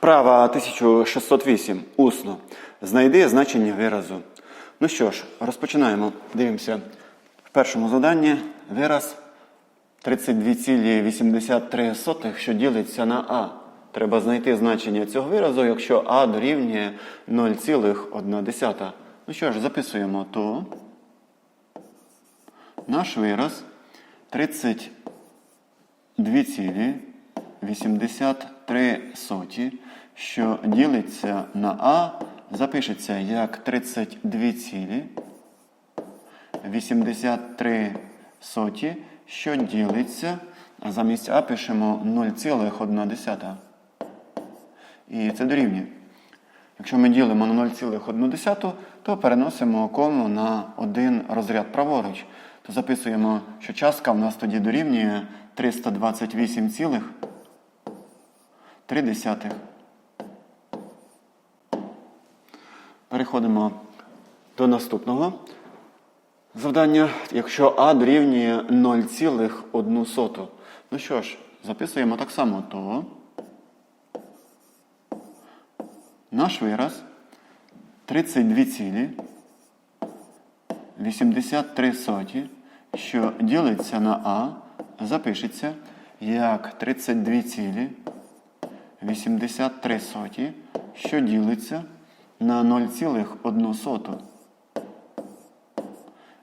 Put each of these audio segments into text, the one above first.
Вправа 1608. Усно. Знайди значення виразу. Ну що ж, розпочинаємо. Дивимося. В першому заданні вираз 32,83, що ділиться на А. Треба знайти значення цього виразу, якщо А дорівнює 0,1. Ну що ж, записуємо то. Наш вираз 32,83 соті, що ділиться на А, запишеться як 32,83 соті, що ділиться, а замість А пишемо 0,1. І це дорівнює. Якщо ми ділимо на 0,1, то переносимо кому на один розряд праворуч. То записуємо, що частка в нас тоді дорівнює 328,3. Переходимо до наступного завдання. Якщо А дорівнює 0,1. Ну що ж, записуємо так само то. Наш вираз 32,83 соті, що ділиться на А, запишеться як 32,83 соті, що ділиться на 0,1. соту.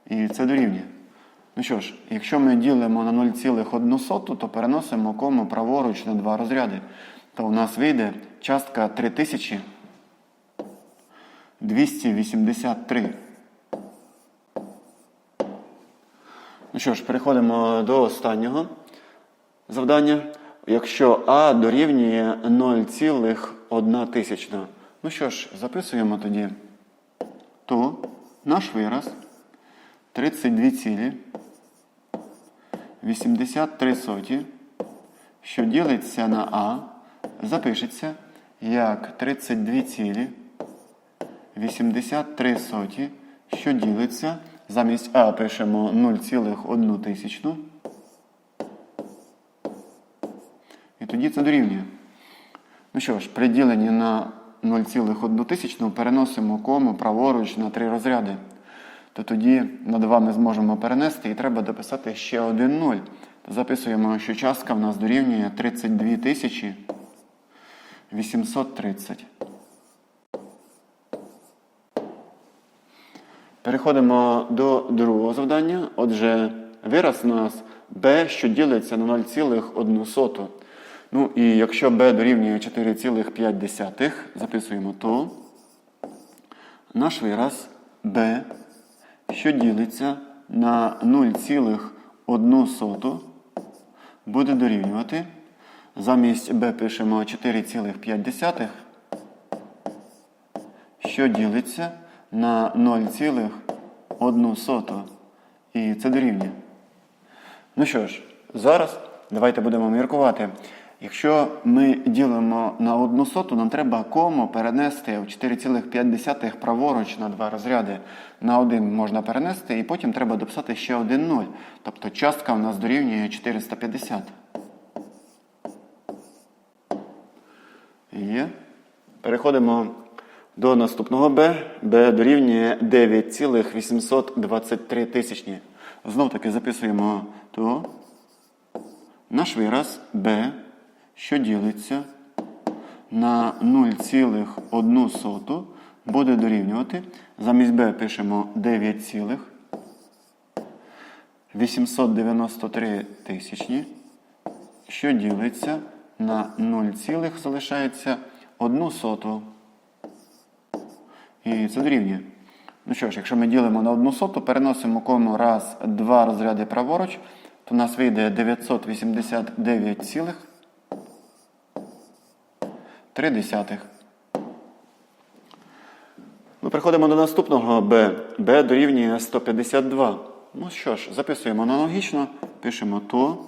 І це дорівнює. Ну що ж, якщо ми ділимо на 0,1, соту, то переносимо кому праворуч на два розряди. То у нас вийде частка 3000. 283. Ну що ж, переходимо до останнього завдання. Якщо А дорівнює 0,1 тисячна. Ну що ж, записуємо тоді, то наш вираз 32,83 соті, що ділиться на А, запишеться як 32, 83 соті, що ділиться. Замість А пишемо 0,1 тисячну. І тоді це дорівнює. Ну що ж, при діленні на 0,1 переносимо кому праворуч на три розряди. То тоді на 2 ми зможемо перенести і треба дописати ще один 0. То записуємо, що частка в нас дорівнює 32 тисячі 830. Переходимо до другого завдання. Отже, вираз у нас b, що ділиться на 0,1. Ну і якщо b дорівнює 4,5, записуємо то наш вираз b, що ділиться на 0,1 буде дорівнювати. Замість b пишемо 4,5, що ділиться на 0,1. І це дорівнює. Ну що ж, зараз давайте будемо міркувати. Якщо ми ділимо на 1 соту, нам треба кому перенести в 4,5 праворуч на два розряди. На один можна перенести, і потім треба дописати ще один 0. Тобто частка в нас дорівнює 450. Є. Переходимо до наступного b. b дорівнює 9,823 тисячні. Знов таки записуємо то наш вираз b, що ділиться на 0,1 буде дорівнювати. Замість b пишемо 9,893 тисячні, що ділиться на 0, залишається 1 соту. І це дорівнює. Ну що ж, якщо ми ділимо на одну соту, переносимо кому раз, два розряди праворуч, то у нас вийде 989,3. Ми переходимо до наступного b. b дорівнює 152. Ну що ж, записуємо аналогічно, пишемо то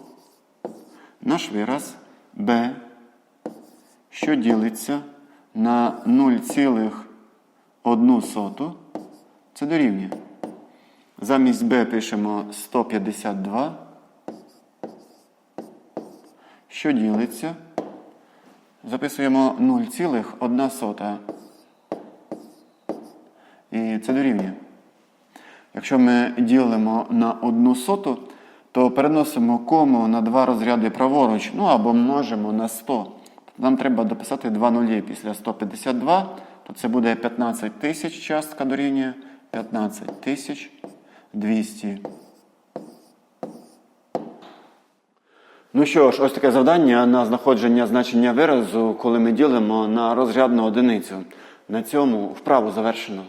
наш вираз b, що ділиться на 0,1 соту, це дорівнює. Замість b пишемо 152, що ділиться записуємо 0,1 сота. І це дорівнює. Якщо ми ділимо на одну соту, то переносимо кому на два розряди праворуч, ну або множимо на 100. Нам треба дописати два нулі після 152, то це буде 15 тисяч частка дорівнює 15 тисяч 200. Ну що ж, ось таке завдання на знаходження значення виразу, коли ми ділимо на розрядну одиницю. На цьому вправу завершено.